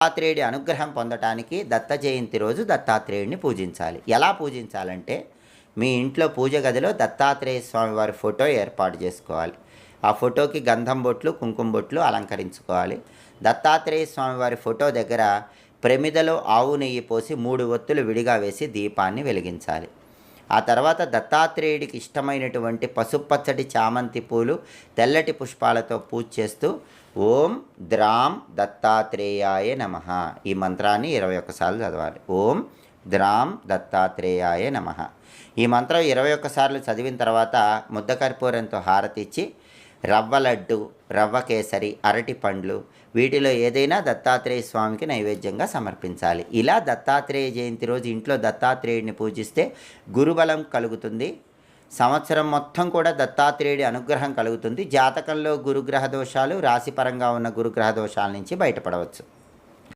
దత్తాత్రేయుడి అనుగ్రహం పొందటానికి దత్త జయంతి రోజు దత్తాత్రేయుడిని పూజించాలి. ఎలా పూజించాలంటే మీ ఇంట్లో పూజ గదిలో దత్తాత్రేయ స్వామి వారి ఫోటో ఏర్పాటు చేసుకోవాలి. ఆ ఫోటోకి గంధం బొట్లు కుంకుమ బొట్లు అలంకరించుకోవాలి. దత్తాత్రేయ స్వామి వారి ఫోటో దగ్గర ప్రమిదలో ఆవు నెయ్యి పోసి మూడు ఒత్తులు విడిగా వేసి దీపాన్ని వెలిగించాలి. ఆ తర్వాత దత్తాత్రేయుడికి ఇష్టమైనటువంటి పసుపచ్చటి చామంతి పూలు తెల్లటి పుష్పాలతో పూజ చేస్తూ ఓం ద్రాం దత్తాత్రేయాయ నమ. ఈ మంత్రాన్ని ఇరవై ఒక్కసార్లు చదవాలి. ఓం ద్రాం దత్తాత్రేయాయ నమ. ఈ మంత్రం ఇరవై ఒక్కసార్లు చదివిన తర్వాత ముద్ద కర్పూరంతో హారతి ఇచ్చి రవ్వ లడ్డు రవ్వ కేసరి అరటి పండ్లు వీటిలో ఏదైనా దత్తాత్రేయ స్వామికి నైవేద్యంగా సమర్పించాలి. ఇలా దత్తాత్రేయ జయంతి రోజు ఇంట్లో దత్తాత్రేయుడిని పూజిస్తే గురుబలం కలుగుతుంది. సంవత్సరం మొత్తం కూడా దత్తాత్రేయుడి అనుగ్రహం కలుగుతుంది. జాతకంలో గురుగ్రహ దోషాలు రాశిపరంగా ఉన్న గురుగ్రహ దోషాల నుంచి బయటపడవచ్చు.